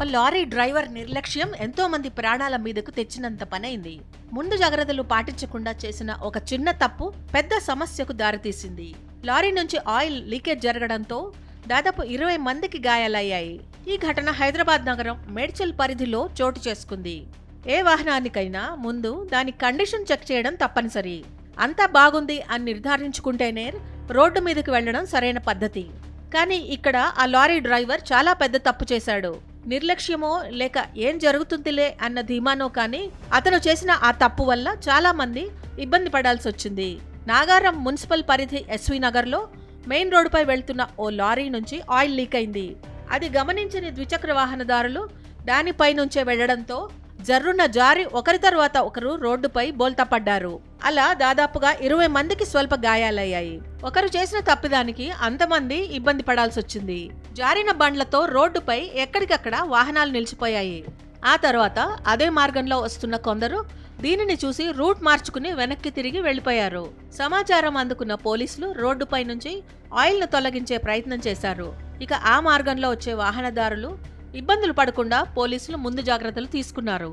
ఓ lorry driver నిర్లక్ష్యం ఎంతో మంది ప్రాణాల మీదకు తెచ్చినంత పనైంది. ముందు జాగ్రత్తలు పాటించకుండా చేసిన ఒక చిన్న తప్పు పెద్ద సమస్యకు దారితీసింది. లారీ నుంచి ఆయిల్ లీకేజ్ జరగడంతో దాదాపు ఇరవై మందికి గాయాలయ్యాయి. ఈ ఘటన హైదరాబాద్ నగరం మేడ్చల్ పరిధిలో చోటు చేసుకుంది. ఏ వాహనానికైనా ముందు దాని కండిషన్ చెక్ చేయడం తప్పనిసరి. అంతా బాగుంది అని నిర్ధారించుకుంటేనే రోడ్డు మీదకి వెళ్ళడం సరైన పద్ధతి. కానీ ఇక్కడ ఆ లారీ డ్రైవర్ చాలా పెద్ద తప్పు చేశాడు. నిర్లక్ష్యమో లేక ఏం జరుగుతుందిలే అన్న ధీమానో కానీ అతను చేసిన ఆ తప్పు వల్ల చాలా మంది ఇబ్బంది పడాల్సి వచ్చింది. నాగారం మున్సిపల్ పరిధి ఎస్వి నగర్లో మెయిన్ రోడ్డుపై వెళ్తున్న ఓ లారీ నుంచి ఆయిల్ లీక్ అయింది. అది గమనించని ద్విచక్ర వాహనదారులు దానిపై నుంచే వెళ్ళడంతో జర్రున జారి ఒకరి తర్వాత ఒకరు రోడ్డుపై బోల్తాపడ్డారు. అలా దాదాపుగా ఇరవై మందికి స్వల్ప గాయాలయ్యాయి. ఒకరు చేసిన తప్పిదానికి అంతమంది ఇబ్బంది పడాల్సి వచ్చింది జారిన బండ్లతో రోడ్డుపై ఎక్కడికక్కడ వాహనాలు నిలిచిపోయాయి. ఆ తర్వాత అదే మార్గంలో వస్తున్న కొందరు దీనిని చూసి రూట్ మార్చుకుని వెనక్కి తిరిగి వెళ్ళిపోయారు సమాచారం అందుకున్న పోలీసులు రోడ్డుపై నుంచి ఆయిల్ను తొలగించే ప్రయత్నం చేశారు. ఇక ఆ మార్గంలో వచ్చే వాహనదారులు ఇబ్బందులు పడకుండా పోలీసులు ముందు జాగ్రత్తలు తీసుకున్నారు.